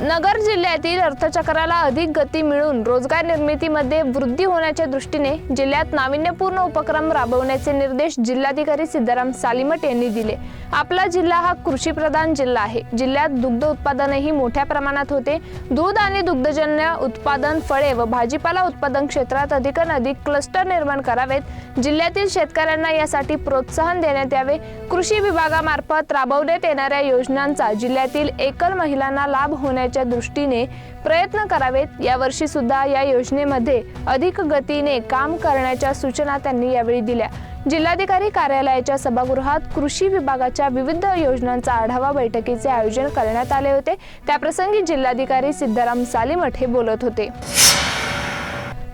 नगर जिल्ह्यातील अर्थचक्राला अधिक गती मिळून रोजगार निर्मितीमध्ये वृद्धी होण्याच्या दृष्टीने जिल्ह्यात नाविन्यपूर्ण उपक्रम राबवण्याचे निर्देश जिल्हाधिकारी सिद्धाराम सालिमट यांनी दिले. आपला जिल्हा हा कृषीप्रधान जिल्हा आहे. जिल्ह्यात दुग्ध उत्पादनही मोठ्या प्रमाणात होते. दूध आणि दुग्धजन्य उत्पादन फळे व भाजीपाला उत्पादन क्षेत्रात अधिकाधिक अधिक क्लस्टर निर्माण करावेत. जिल्ह्यातील शेतकऱ्यांना यासाठी प्रोत्साहन देण्यात यावे. कृषी विभागामार्फत राबवण्यात येणाऱ्या योजनांचा जिल्ह्यातील एकल महिलांना लाभ होण्या करण्याच्या दृष्टीने प्रयत्न करावेत. यावर्षी सुद्धा या योजनेमध्ये अधिक गतीने काम करण्याच्या सूचना त्यांनी यावेळी दिल्या. जिल्हाधिकारी कार्यालयाच्या सभागृहात कृषी विभागाच्या विविध योजनांचा आढावा बैठकीचे आयोजन करण्यात आले होते. त्याप्रसंगी जिल्हाधिकारी सिद्धाराम सालीमठ हे बोलत होते.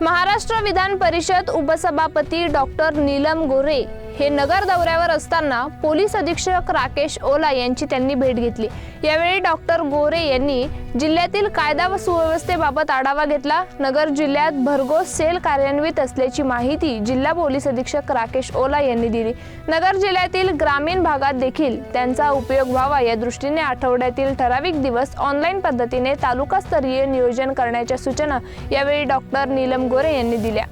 महाराष्ट्र विधान परिषद उपसभापती डॉक्टर नीलम गोरे हे नगर दौऱ्यावर असताना पोलीस अधीक्षक राकेश ओला यांची त्यांनी भेट घेतली. यावेळी डॉक्टर गोरे यांनी जिल्ह्यातील कायदा व सुव्यवस्थेबाबत आढावा घेतला. नगर जिल्ह्यात भरघोस सेल कार्यान्वित असल्याची माहिती जिल्हा पोलीस अधीक्षक राकेश ओला यांनी दिली. नगर जिल्ह्यातील ग्रामीण भागात देखील त्यांचा उपयोग व्हावा या दृष्टीने आठवड्यातील ठराविक दिवस ऑनलाईन पद्धतीने तालुकास्तरीय नियोजन करण्याच्या सूचना यावेळी डॉक्टर नीलम गोरे यांनी दिल्या.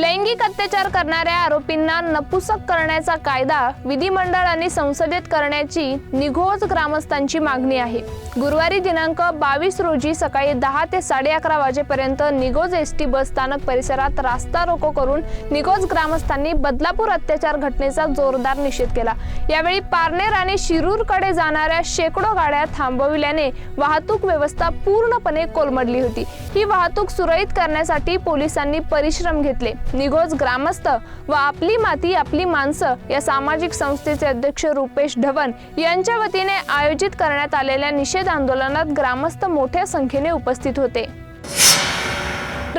लैंगिक अत्याचार करणाऱ्या आरोपींना नपुसक करण्याचा कायदा विधिमंडळ आणि संसदेत करण्याची निघोज ग्रामस्थांची मागणी आहे. गुरुवारी दिनांक बावीस रोजी सकाळी दहा ते साडे अकरा वाजेपर्यंत निघोज एस टी बस स्थानक परिसरात रास्ता रोको करून निघोज ग्रामस्थांनी बदलापूर अत्याचार घटनेचा जोरदार निषेध केला. यावेळी पारनेर आणि शिरूरकडे जाणाऱ्या शेकडो गाड्या थांबविल्याने वाहतूक व्यवस्था पूर्णपणे कोलमडली होती. ही वाहतूक सुरळीत करण्यासाठी पोलिसांनी परिश्रम घेतले. निघोज ग्रामस्थ व आपली माती आपली माणसं या सामाजिक संस्थेचे अध्यक्ष रुपेश ढवण यांच्या वतीने आयोजित करण्यात आलेल्या निषेध आंदोलनात ग्रामस्थ मोठ्या संख्येने उपस्थित होते.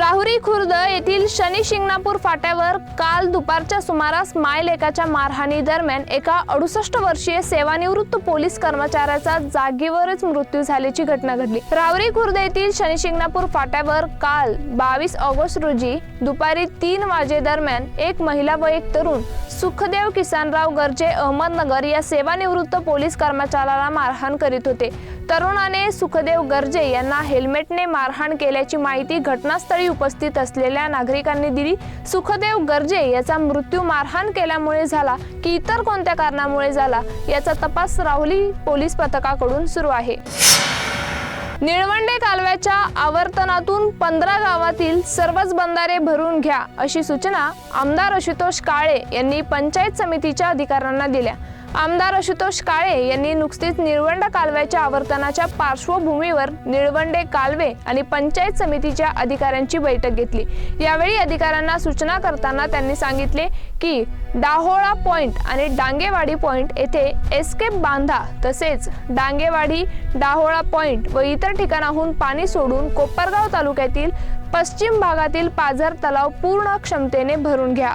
राहुरी खुर्द येथील शनी शिंगणापूर फाट्यावर काल दुपारच्या सुमारास मायलेकाच्या मारहाणी दरम्यान एका अडुसष्ट वर्षीय सेवानिवृत्त पोलीस कर्मचाऱ्याचा जागेवरच मृत्यू झाल्याची घटना घडली. राहुरी खुर्द येथील शनी शिंगणापूर फाट्यावर काल बावीस ऑगस्ट रोजी दुपारी तीन वाजे दरम्यान एक महिला व एक तरुण सुखदेव किसानराव गर्जे अहमदनगर या सेवानिवृत्त पोलीस कर्मचाऱ्याला मारहाण करीत होते. तरुणाने सुखदेव गर्जे यांना हेल्मेटने मारहाण केल्याची माहिती घटनास्थळी उपस्थित असलेल्या नागरिकांनी दिली. सुखदेव गर्जे याचा मृत्यू मारहाण केल्यामुळे झाला की इतर कोणत्या कारणामुळे झाला याचा तपास राहुली पोलीस पथकाकडून सुरू आहे. निळवंडे कालव्याच्या आवर्तनातून पंधरा गावातील सर्वच बंधारे भरून घ्या अशी सूचना आमदार आशुतोष काळे यांनी पंचायत समितीच्या अधिकाऱ्यांना दिल्या. आमदार आशुतोष काळे यांनी नुकतीच निळवंड कालव्याच्या आवर्तनाच्या पार्श्वभूमीवर निळवंडे कालवे आणि पंचायत समितीच्या अधिकाऱ्यांची बैठक घेतली. यावेळी अधिकाऱ्यांना सूचना करताना त्यांनी सांगितले की डाहोळा पॉइंट आणि डांगेवाडी पॉइंट येथे एस्केप बांधा तसेच डांगेवाडी डाहोळा पॉइंट व इतर ठिकाणाहून पाणी सोडून कोपरगाव तालुक्यातील पश्चिम भागातील पाझर तलाव पूर्ण क्षमतेने भरून घ्या.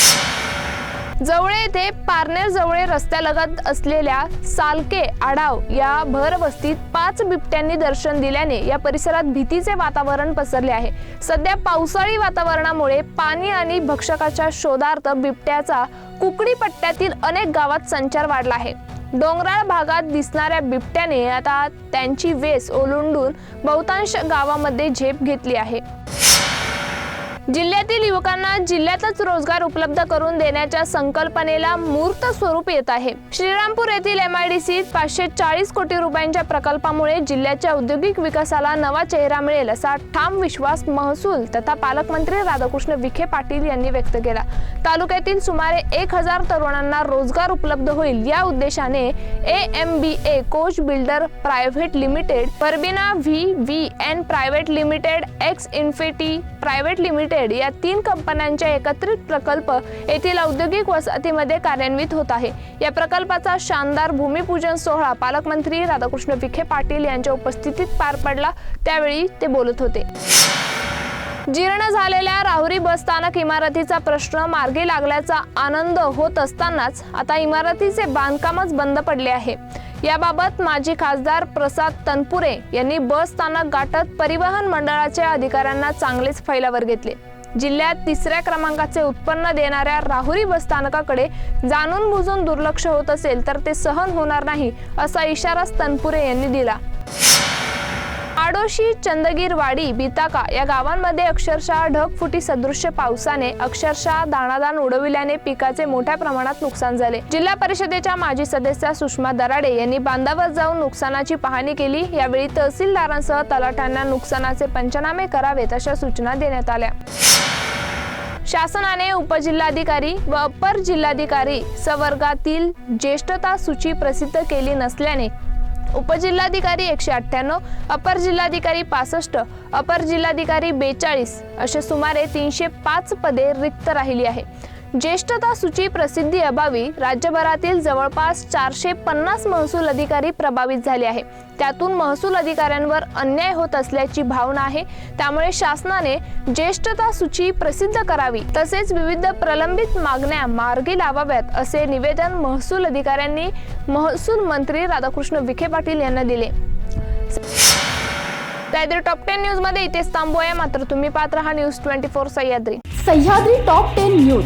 जवळे येथे पारनेर जवळे रस्त्यालगत असलेल्या सालके आडाव या भर वस्तीत पाच बिबट्यांनी दर्शन दिल्याने या परिसरात भीतीचे वातावरण पसरले आहे. सध्या पावसाळी वातावरणामुळे पाणी आणि भक्षकाच्या शोधार्थ बिबट्याचा कुकडी पट्ट्यातील अनेक गावात संचार वाढला आहे. डोंगराळ भागात दिसणाऱ्या बिबट्याने आता त्यांची वेस ओलांडून बहुतांश गावामध्ये झेप घेतली आहे. जिल्ह्यातील युवकांना जिल्ह्यातच रोजगार उपलब्ध करून देण्याच्या संकल्पनेला मूर्त स्वरूप येत आहे. श्रीरामपूर येथील एम आय डी सी पाचशे चाळीस कोटी रुपयांच्या प्रकल्पामुळे जिल्ह्याच्या औद्योगिक विकासाला नवा चेहरा मिळेल असा ठाम विश्वास महसूल तथा पालकमंत्री राधाकृष्ण विखे पाटील यांनी व्यक्त केला. तालुक्यातील सुमारे एक हजार तरुणांना रोजगार उपलब्ध होईल या उद्देशाने A M B A coach builder private limited परबिना V V N private limited X infinity private limited या तीन कंपन्यांच्या एकत्रित प्रकल्प येथील औद्योगिक वसाहतीमध्ये कार्यान्वित होत आहे. या प्रकल्पाचा शानदार भूमिपूजन सोहळा पालकमंत्री राधाकृष्ण विखे पाटील यांच्या उपस्थितीत पार पडला. त्यावेळी ते बोलत होते. जीर्ण झालेल्या राहुरी बस स्थानक इमारतीचा प्रश्न मार्गी लागल्याचा आनंद होत असतानाच आता इमारतीचे बांधकामच बंद पडले आहे. याबाबत माजी खासदार प्रसाद तनपुरे यांनी बस स्थानक गाठत परिवहन मंडळाच्या अधिकाऱ्यांना चांगलेच फैलावर घेतले. जिल्ह्यात तिसऱ्या क्रमांकाचे उत्पन्न देणाऱ्या राहुरी बस स्थानकाकडे जाणून बुजून दुर्लक्ष होत असेल तर ते सहन होणार नाही असा इशारा तनपुरे यांनी दिला. आडोशी चंदगीरवाडी बिताका या गावांमध्ये अक्षरशः ढगफुटी सदृश्य पावसाने अक्षरशः दाणादाण उडविल्याने पिकाचे मोठ्या प्रमाणात नुकसान झाले. जिल्हा परिषदेच्या माजी सदस्या सुषमा दराडे यांनी बांधावर जाऊन नुकसानाची पाहणी केली. यावेळी तहसीलदारांसह तलाठ्यांना नुकसानाचे पंचनामे करावेत अशा सूचना देण्यात आल्या. शासनाने उपजिल्हाधिकारी व अपर जिल्हाधिकारी संवर्गातील ज्येष्ठता सूची प्रसिद्ध केली नसल्याने उपजिल्हाधिकारी एकशे अठ्ठ्याण्णव अपर जिल्हाधिकारी पासष्ट अपर जिल्हाधिकारी बेचाळीस असे सुमारे तीनशे पाच पदे रिक्त राहिली आहे. ज्येष्ठता सूची प्रसिद्धी अभावी राज्यभरातील जवळपास चारशे पन्नास महसूल अधिकारी प्रभावित झाले आहे. त्यातून महसूल अधिकाऱ्यांवर अन्याय होत असल्याची भावना आहे. त्यामुळे शासनाने ज्येष्ठता सूची प्रसिद्ध करावी तसेच विविध प्रलंबित मागण्या मार्गी लावाव्यात असे निवेदन महसूल अधिकाऱ्यांनी महसूल मंत्री राधाकृष्ण विखे पाटील यांना दिले. सह्याद्री टॉप टेन न्यूजमध्ये इथेच थांबूया. मात्र तुम्ही पात्र हा news twenty four Sahyadri. Sahyadri top ten news.